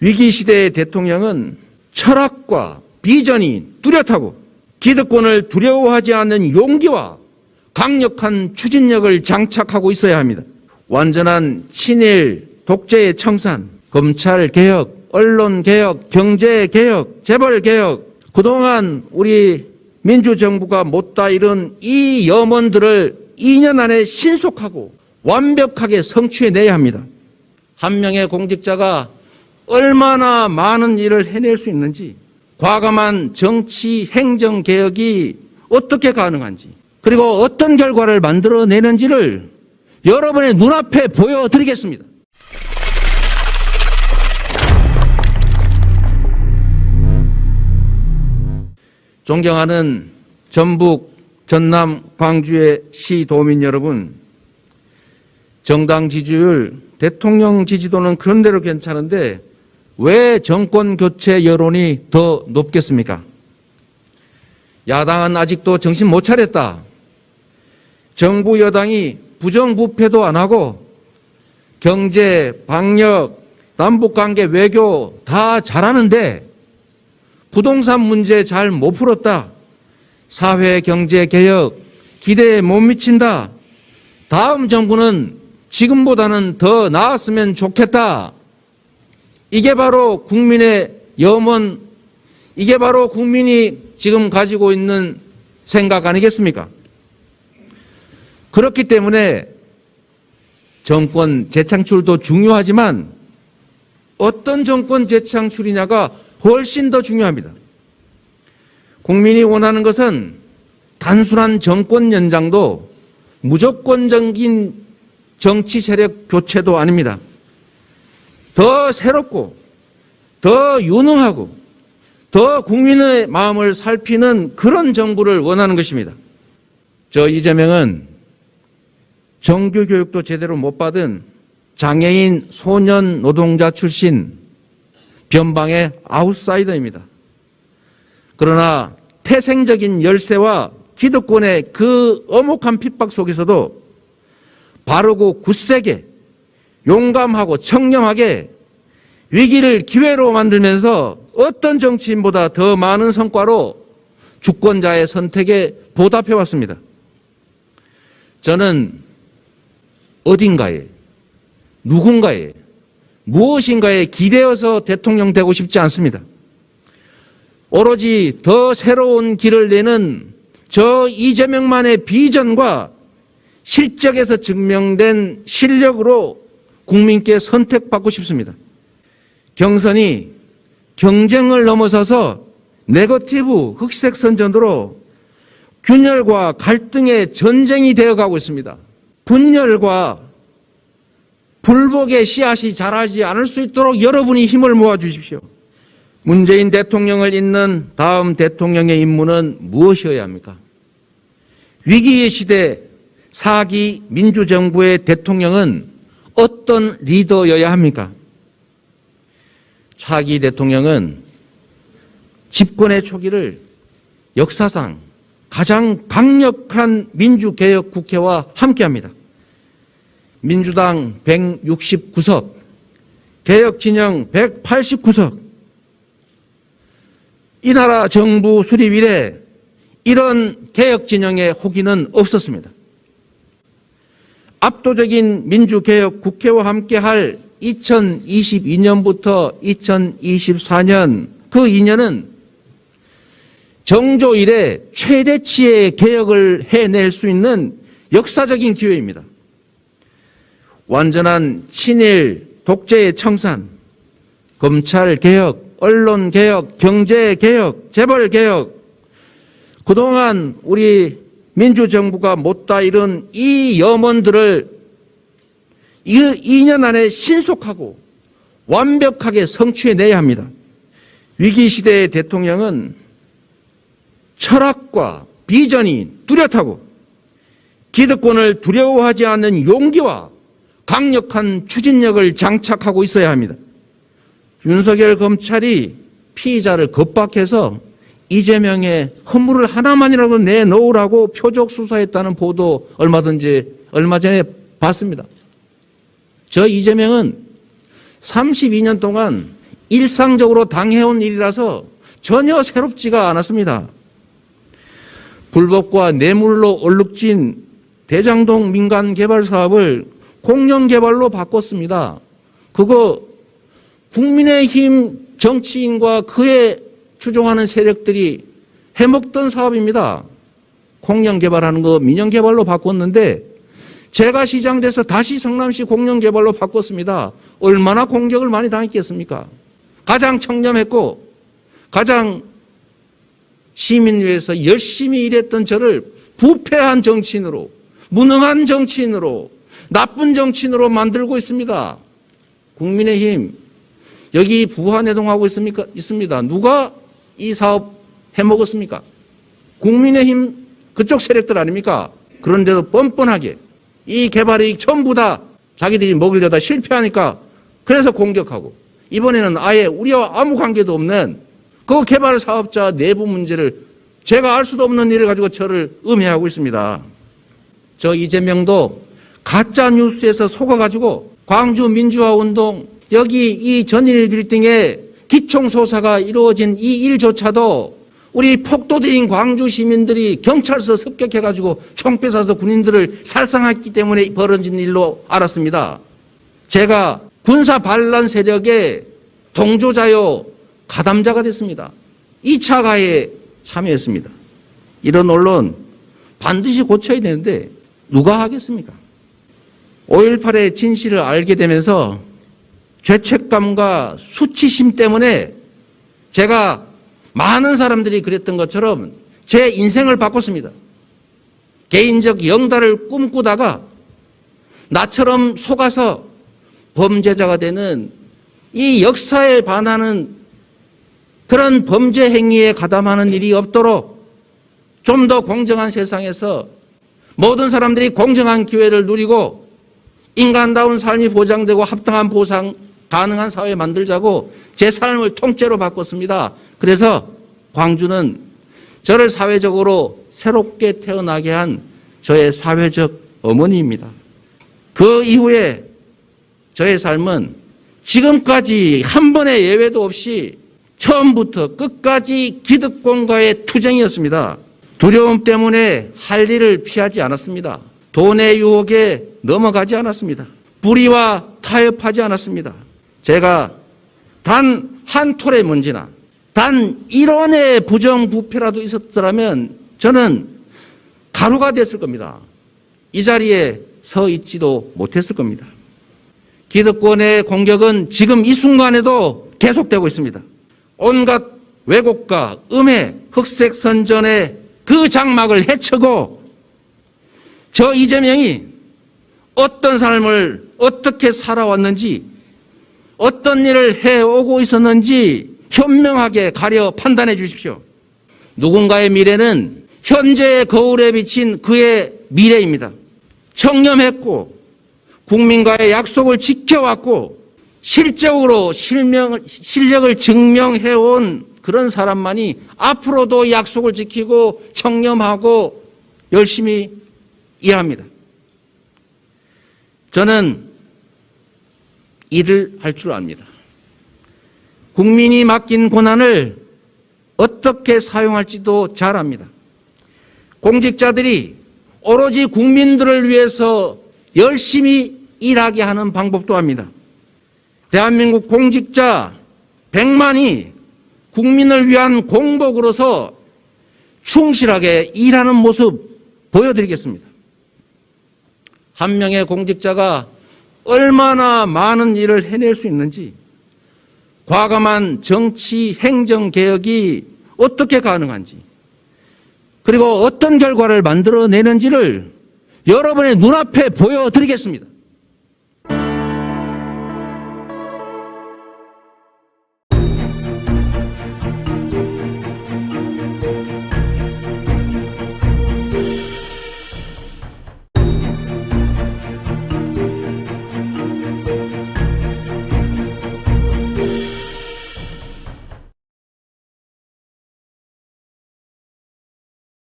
위기 시대의 대통령은 철학과 비전이 뚜렷하고 기득권을 두려워하지 않는 용기와 강력한 추진력을 장착하고 있어야 합니다. 완전한 친일 독재의 청산, 검찰 개혁, 언론 개혁, 경제 개혁, 재벌 개혁, 그동안 우리 민주정부가 못다 이룬 이 염원들을 2년 안에 신속하고 완벽하게 성취해내야 합니다. 한 명의 공직자가 얼마나 많은 일을 해낼 수 있는지, 과감한 정치 행정 개혁이 어떻게 가능한지, 그리고 어떤 결과를 만들어내는지를 여러분의 눈앞에 보여드리겠습니다. 존경하는 전북, 전남, 광주의 시도민 여러분, 정당 지지율, 대통령 지지도는 그런대로 괜찮은데 왜 정권 교체 여론이 더 높겠습니까? 야당은 아직도 정신 못 차렸다. 정부 여당이 부정부패도 안 하고 경제, 방역, 남북관계, 외교 다 잘하는데 부동산 문제 잘 못 풀었다. 사회 경제 개혁 기대에 못 미친다. 다음 정부는 지금보다는 더 나았으면 좋겠다. 이게 바로 국민의 염원, 이게 바로 국민이 지금 가지고 있는 생각 아니겠습니까? 그렇기 때문에 정권 재창출도 중요하지만 어떤 정권 재창출이냐가 훨씬 더 중요합니다. 국민이 원하는 것은 단순한 정권 연장도 무조건적인 정치 세력 교체도 아닙니다. 더 새롭고 더 유능하고 더 국민의 마음을 살피는 그런 정부를 원하는 것입니다. 저 이재명은 정규 교육도 제대로 못 받은 장애인 소년 노동자 출신 변방의 아웃사이더입니다. 그러나 태생적인 열쇠와 기득권의 그 엄혹한 핍박 속에서도 바르고 굳세게 용감하고 청렴하게 위기를 기회로 만들면서 어떤 정치인보다 더 많은 성과로 주권자의 선택에 보답해 왔습니다. 저는 어딘가에 누군가에 무엇인가에 기대어서 대통령 되고 싶지 않습니다. 오로지 더 새로운 길을 내는 저 이재명만의 비전과 실적에서 증명된 실력으로 국민께 선택받고 싶습니다. 경선이 경쟁을 넘어서서 네거티브 흑색 선전으로 균열과 갈등의 전쟁이 되어가고 있습니다. 분열과 불복의 씨앗이 자라지 않을 수 있도록 여러분이 힘을 모아 주십시오. 문재인 대통령을 잇는 다음 대통령의 임무는 무엇이어야 합니까? 위기의 시대 사기 민주정부의 대통령은 어떤 리더여야 합니까? 차기 대통령은 집권의 초기를 역사상 가장 강력한 민주개혁 국회와 함께합니다. 민주당 169석, 개혁진영 189석. 이 나라 정부 수립 이래 이런 개혁진영의 호기는 없었습니다. 압도적인 민주개혁 국회와 함께 할 2022년부터 2024년 그 2년은 정조 이래 최대치의 개혁을 해낼 수 있는 역사적인 기회입니다. 완전한 친일 독재의 청산, 검찰 개혁, 언론 개혁, 경제 개혁, 재벌 개혁, 그동안 우리 민주정부가 못다 이룬 이 염원들을 2년 안에 신속하고 완벽하게 성취해내야 합니다. 위기 시대의 대통령은 철학과 비전이 뚜렷하고 기득권을 두려워하지 않는 용기와 강력한 추진력을 장착하고 있어야 합니다. 윤석열 검찰이 피의자를 겁박해서 이재명의 허물을 하나만이라도 내놓으라고 표적 수사했다는 보도 얼마든지 얼마 전에 봤습니다. 저 이재명은 32년 동안 일상적으로 당해온 일이라서 전혀 새롭지가 않았습니다. 불법과 뇌물로 얼룩진 대장동 민간 개발 사업을 공영 개발로 바꿨습니다. 그거 국민의힘 정치인과 그에 추종하는 세력들이 해먹던 사업입니다. 공영 개발하는 거 민영 개발로 바꿨는데 제가 시장 돼서 다시 성남시 공영 개발로 바꿨습니다. 얼마나 공격을 많이 당했겠습니까? 가장 청렴했고 가장 시민 위해서 열심히 일했던 저를 부패한 정치인으로 무능한 정치인으로 나쁜 정치인으로 만들고 있습니다. 국민의힘 여기 부하내동하고 있습니까? 있습니다. 누가 이 사업 해먹었습니까? 국민의힘 그쪽 세력들 아닙니까? 그런데도 뻔뻔하게 이 개발 이익 전부 다 자기들이 먹으려다 실패하니까 그래서 공격하고 이번에는 아예 우리와 아무 관계도 없는 그 개발 사업자 내부 문제를 제가 알 수도 없는 일을 가지고 저를 음해하고 있습니다. 저 이재명도 가짜 뉴스에서 속아가지고 광주 민주화 운동 여기 이 전일 빌딩에 기총소사가 이루어진 이 일조차도 우리 폭도들인 광주 시민들이 경찰서 습격해가지고 총 뺏어서 군인들을 살상했기 때문에 벌어진 일로 알았습니다. 제가 군사 반란 세력의 동조자요 가담자가 됐습니다. 2차 가해에 참여했습니다. 이런 언론 반드시 고쳐야 되는데 누가 하겠습니까? 5.18의 진실을 알게 되면서 죄책감과 수치심 때문에 제가 많은 사람들이 그랬던 것처럼 제 인생을 바꿨습니다. 개인적 영달을 꿈꾸다가 나처럼 속아서 범죄자가 되는 이 역사에 반하는 그런 범죄 행위에 가담하는 일이 없도록 좀 더 공정한 세상에서 모든 사람들이 공정한 기회를 누리고 인간다운 삶이 보장되고 합당한 보상 가능한 사회 만들자고 제 삶을 통째로 바꿨습니다. 그래서 광주는 저를 사회적으로 새롭게 태어나게 한 저의 사회적 어머니입니다. 그 이후에 저의 삶은 지금까지 한 번의 예외도 없이 처음부터 끝까지 기득권과의 투쟁이었습니다. 두려움 때문에 할 일을 피하지 않았습니다. 돈의 유혹에 넘어가지 않았습니다. 불의와 타협하지 않았습니다. 제가 단 한 톨의 먼지나 단 1원의 부정부패라도 있었더라면 저는 가루가 됐을 겁니다. 이 자리에 서 있지도 못했을 겁니다. 기득권의 공격은 지금 이 순간에도 계속되고 있습니다. 온갖 왜곡과 음해, 흑색 선전의 그 장막을 헤쳐고 저 이재명이 어떤 삶을 어떻게 살아왔는지 어떤 일을 해오고 있었는지 현명하게 가려 판단해 주십시오. 누군가의 미래는 현재의 거울에 비친 그의 미래입니다. 청렴했고 국민과의 약속을 지켜왔고 실적으로 실명, 실력을 증명해온 그런 사람만이 앞으로도 약속을 지키고 청렴하고 열심히 일합니다. 저는 일을 할 줄 압니다. 국민이 맡긴 권한을 어떻게 사용할지도 잘 압니다. 공직자들이 오로지 국민들을 위해서 열심히 일하게 하는 방법도 압니다. 대한민국 공직자 100만이 국민을 위한 공복으로서 충실하게 일하는 모습 보여드리겠습니다. 한 명의 공직자가 얼마나 많은 일을 해낼 수 있는지, 과감한 정치 행정 개혁이 어떻게 가능한지, 그리고 어떤 결과를 만들어내는지를 여러분의 눈앞에 보여드리겠습니다.